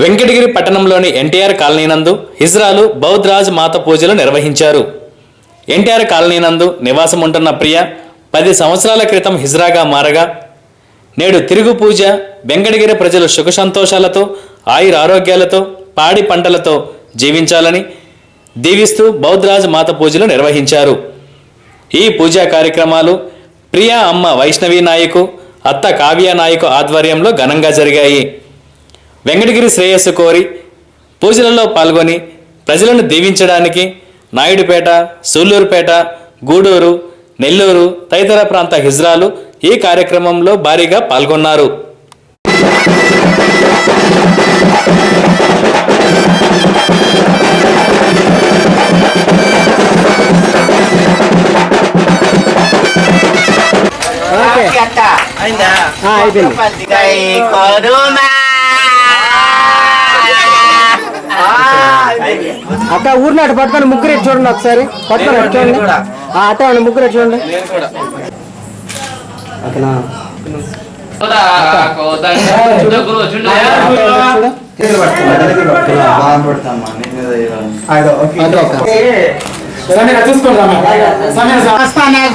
వెంకటగిరి పట్టణంలోని ఎన్టీఆర్ కాలనీ నందు హిజ్రాలు బౌద్ధరాజ్ మాత పూజలు నిర్వహించారు. ఎన్టీఆర్ కాలనీ నందు నివాసం ఉంటున్న ప్రియ పది సంవత్సరాల క్రితం హిజ్రాగా మారగా నేడు తిరుగు పూజ వెంకటగిరి ప్రజలు సుఖ సంతోషాలతో ఆయుర ఆరోగ్యాలతో పాడి పంటలతో జీవించాలని దీవిస్తూ బౌద్ధరాజ్ మాత పూజలు నిర్వహించారు. ఈ పూజా కార్యక్రమాలు ప్రియా అమ్మ వైష్ణవి నాయకు అత్త కావ్య నాయకు ఆధ్వర్యంలో ఘనంగా జరిగాయి. వెంకటగిరి శ్రేయస్సు కోరి పూజలలో పాల్గొని ప్రజలను దీవించడానికి నాయుడుపేట సూళ్ళూరుపేట గూడూరు నెల్లూరు తదితర ప్రాంత హిజ్రాలు ఈ కార్యక్రమంలో భారీగా పాల్గొన్నారు. అయిపోయింది. అక్క ఊరిని అటు పట్టుకొని ముగ్గురు చూడండి ఒకసారి. పట్టుకొని అటు చూడండి. ఆ, అట్టే ఉండి ముగ్గురు చూడండి.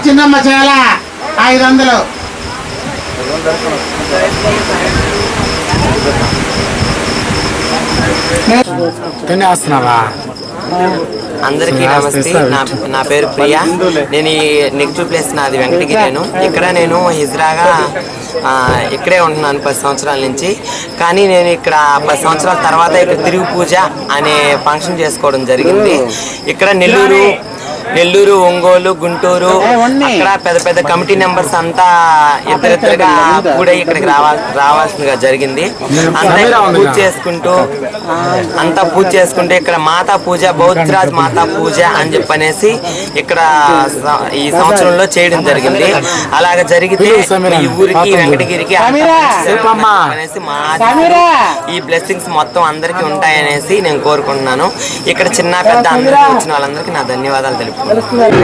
చిన్నమ్మ చాలా ఐదు వందలు తినేస్తున్నావా అందరికీ నమస్తే. నా నా పేరు ప్రియా. నేను ఈ నెగిటివ్ ప్లేస్ నాది వెంకటగిరేను ఇక్కడ నేను హిజ్రాగా ఇక్కడే ఉంటున్నాను పది సంవత్సరాల నుంచి. కానీ నేను ఇక్కడ పది సంవత్సరాల తర్వాత ఇక్కడ తిరుగు పూజ అనే ఫంక్షన్ చేసుకోవడం జరిగింది. ఇక్కడ నెల్లూరు నెల్లూరు ఒంగోలు గుంటూరు. అక్కడ పెద్ద పెద్ద కమిటీ మెంబర్స్ అంతా ఇద్దరిద్దరుగా కూడా ఇక్కడికి రావాల్ రావాల్సిందిగా జరిగింది. అంతా పూజ చేసుకుంటూ అంతా పూజ చేసుకుంటూ ఇక్కడ మాతా పూజ బౌద్ధరాజ్ మాతా పూజ అని చెప్పనేసి ఇక్కడ ఈ సంవత్సరంలో చేయడం జరిగింది. అలాగ జరిగితే ఈ ఊరికి వెంకటగిరికి అనేసి మా ఈ బ్లెస్సింగ్స్ మొత్తం అందరికీ ఉంటాయనేసి నేను కోరుకుంటున్నాను. ఇక్కడ చిన్న పెద్ద అందరికీ వచ్చిన వాళ్ళందరికీ నా ధన్యవాదాలు Рассказали.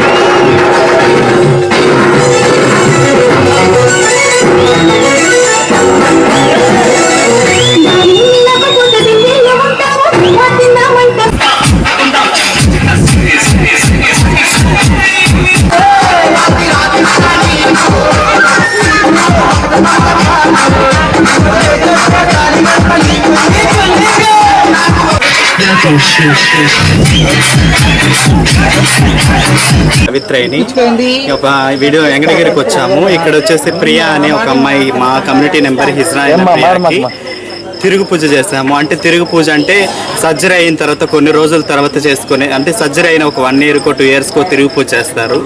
పవిత్రని ఒక వీడియో వెంకటగిరికి వచ్చాము. ఇక్కడ వచ్చేసి ప్రియా అనే ఒక అమ్మాయి మా కమ్యూనిటీ నెంబర్ హిజ్రా ప్రియాకి తిరుగు పూజ చేసాము అంటే తిరుగు పూజ అంటే సర్జరీ అయిన తర్వాత కొన్ని రోజుల తర్వాత చేసుకునే అంటే సర్జరీ అయిన ఒక వన్ ఇయర్కో టూ ఇయర్స్కో తిరుగు పూజ చేస్తారు.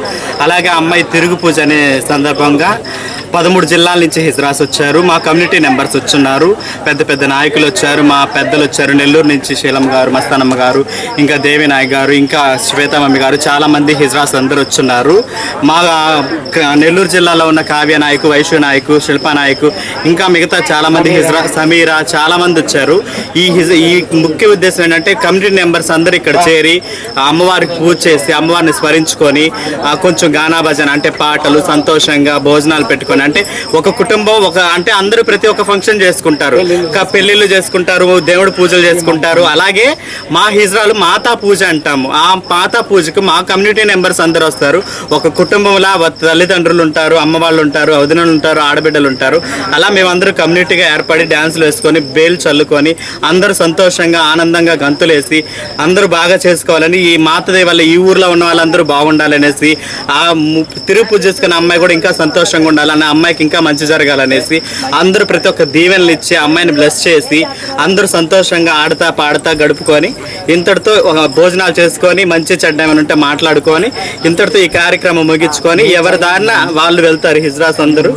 అలాగే ఆ అమ్మాయి తిరుగు పూజ అనే సందర్భంగా పదమూడు జిల్లాల నుంచి హిజ్రాస్ వచ్చారు. మా కమ్యూనిటీ మెంబర్స్ వచ్చున్నారు. పెద్ద పెద్ద నాయకులు వచ్చారు. మా పెద్దలు వచ్చారు. నెల్లూరు నుంచి శీలం గారు మస్తానమ్మ గారు ఇంకా దేవి నాయక్ గారు ఇంకా శ్వేతమమ్మి గారు చాలామంది హిజ్రాస్ అందరూ వచ్చున్నారు. మా నెల్లూరు జిల్లాలో ఉన్న కావ్య నాయకు వైశ్వ నాయకు శిల్పా నాయకు ఇంకా మిగతా చాలామంది హిజ్రా సమీరా చాలామంది వచ్చారు. ఈ హిజ్ ఈ ముఖ్య ఉద్దేశం ఏంటంటే కమ్యూనిటీ మెంబర్స్ అందరూ ఇక్కడ చేరి ఆ అమ్మవారికి పూజ చేసి అమ్మవారిని స్మరించుకొని కొంచెం గానా భజన అంటే పాటలు సంతోషంగా భోజనాలు పెట్టుకొని అంటే ఒక కుటుంబం ఒక అంటే అందరూ ప్రతి ఒక్క ఫంక్షన్ చేసుకుంటారు. పెళ్ళిళ్ళు చేసుకుంటారు దేవుడి పూజలు చేసుకుంటారు. అలాగే మా హిజ్రాలు మాతా పూజ అంటాము. ఆ మాతా పూజకు మా కమ్యూనిటీ మెంబర్స్ అందరూ వస్తారు. ఒక కుటుంబంలా తల్లిదండ్రులు ఉంటారు అమ్మ వాళ్ళు ఉంటారు వదినలు ఉంటారు ఆడబిడ్డలు ఉంటారు. అలా మేమందరూ కమ్యూనిటీగా ఏర్పడి డ్యాన్సులు వేసుకొని బేలు చల్లుకొని అందరూ సంతోషంగా ఆనందంగా గంతులేసి అందరూ బాగా చేసుకోవాలని ఈ మాతదే వల్ల ఈ ఊర్లో ఉన్న వాళ్ళందరూ బాగుండాలనేసి ఆ తిరుగు పూజ చేసుకున్న అమ్మాయి కూడా ఇంకా సంతోషంగా ఉండాలని ఆ అమ్మాయికి ఇంకా మంచి జరగాలనేసి అందరూ ప్రతి ఒక్క దీవెనలు ఇచ్చి ఆ అమ్మాయిని బ్లెస్ చేసి అందరూ సంతోషంగా ఆడతా పాడతా గడుపుకొని ఇంతటితో భోజనాలు చేసుకొని మంచి చెడ్డ ఏమైనా ఉంటే మాట్లాడుకొని ఇంతటితో ఈ కార్యక్రమం ముగించుకొని ఎవరి దారిన వాళ్ళు వెళ్తారు హిజ్రాస్ అందరూ.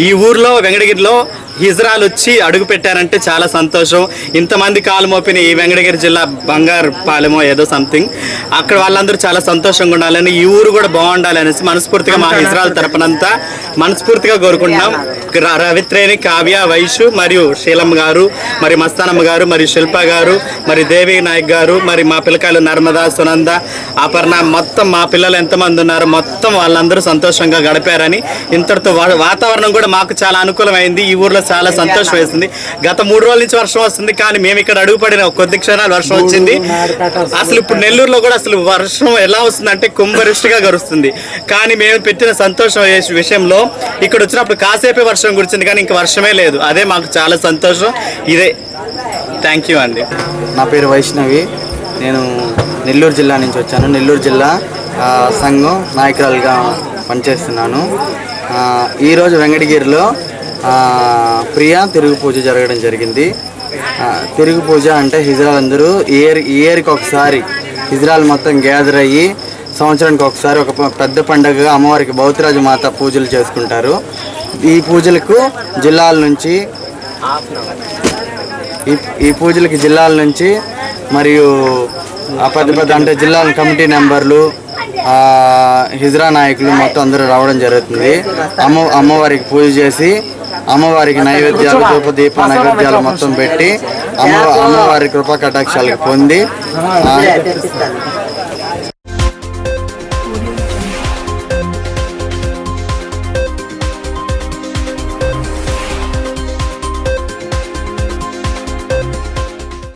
ఈ ఊర్లో వెంకటగిరిలో హిజ్రాలు వచ్చి అడుగు పెట్టారంటే చాలా సంతోషం. ఇంతమంది కాలు మోపిన ఈ వెంకటగిరి జిల్లా బంగారు పాలెమో ఏదో సంథింగ్. అక్కడ వాళ్ళందరూ చాలా సంతోషంగా ఉండాలని ఈ ఊరు కూడా బాగుండాలి అనేసి మనస్ఫూర్తిగా మా హిజ్రాల తరపునంతా మనస్ఫూర్తిగా కోరుకుంటున్నాం. రవిత్రేణి కావ్య వైషు మరియు శీలమ్మ గారు మరి మస్తానమ్మ గారు మరియు శిల్ప గారు మరి దేవి నాయక్ గారు మరి మా పిల్లకాయలు నర్మదా సునంద అపర్ణ మొత్తం మా పిల్లలు ఎంతమంది ఉన్నారు మొత్తం వాళ్ళందరూ సంతోషంగా గడిపారని ఇంతటితో వాతావరణం కూడా మాకు చాలా అనుకూలమైంది. ఈ ఊర్లో చాలా సంతోషం వేస్తుంది. గత మూడు రోజుల నుంచి వర్షం వస్తుంది కానీ మేము ఇక్కడ అడుగుపడిన కొద్ది క్షణాలు వర్షం వచ్చింది. అసలు ఇప్పుడు నెల్లూరులో కూడా అసలు వర్షం ఎలా వస్తుందంటే కుంభరిష్టిగా గరుస్తుంది కానీ మేము పెట్టిన సంతోషం విషయంలో ఇక్కడ వచ్చినప్పుడు కాసేపే వర్షం కురిచింది కానీ ఇంక వర్షమే లేదు. అదే మాకు చాలా సంతోషం. ఇదే. థ్యాంక్ యూ అండి. నా పేరు వైష్ణవి. నేను నెల్లూరు జిల్లా నుంచి వచ్చాను. నెల్లూరు జిల్లా సంఘం నాయకురాలుగా పనిచేస్తున్నాను. ఈరోజు వెంకటగిరిలో ప్రియా తిరుగు పూజ జరగడం జరిగింది. తెలుగు తిరుగు పూజ అంటే హిజ్రాలందరూ ఇయర్ ఇయర్కి ఒకసారి హిజ్రాలు మొత్తం గ్యాదర్ అయ్యి సంవత్సరానికి ఒకసారి ఒక పెద్ద పండుగగా అమ్మవారికి బౌతిరాజు మాత పూజలు చేసుకుంటారు. ఈ పూజలకు జిల్లాల నుంచి ఈ ఈ పూజలకి జిల్లాల నుంచి మరియు పెద్ద పెద్ద అంటే జిల్లాల కమిటీ నెంబర్లు హిజ్రా నాయకులు మొత్తం అందరూ రావడం జరుగుతుంది. అమ్మ అమ్మవారికి పూజ చేసి అమ్మవారికి నైవేద్యాలు ధూప దీప నైవేద్యాలు మొత్తం పెట్టి అమ్మ అమ్మవారి కృపా కటాక్షాలకు పొంది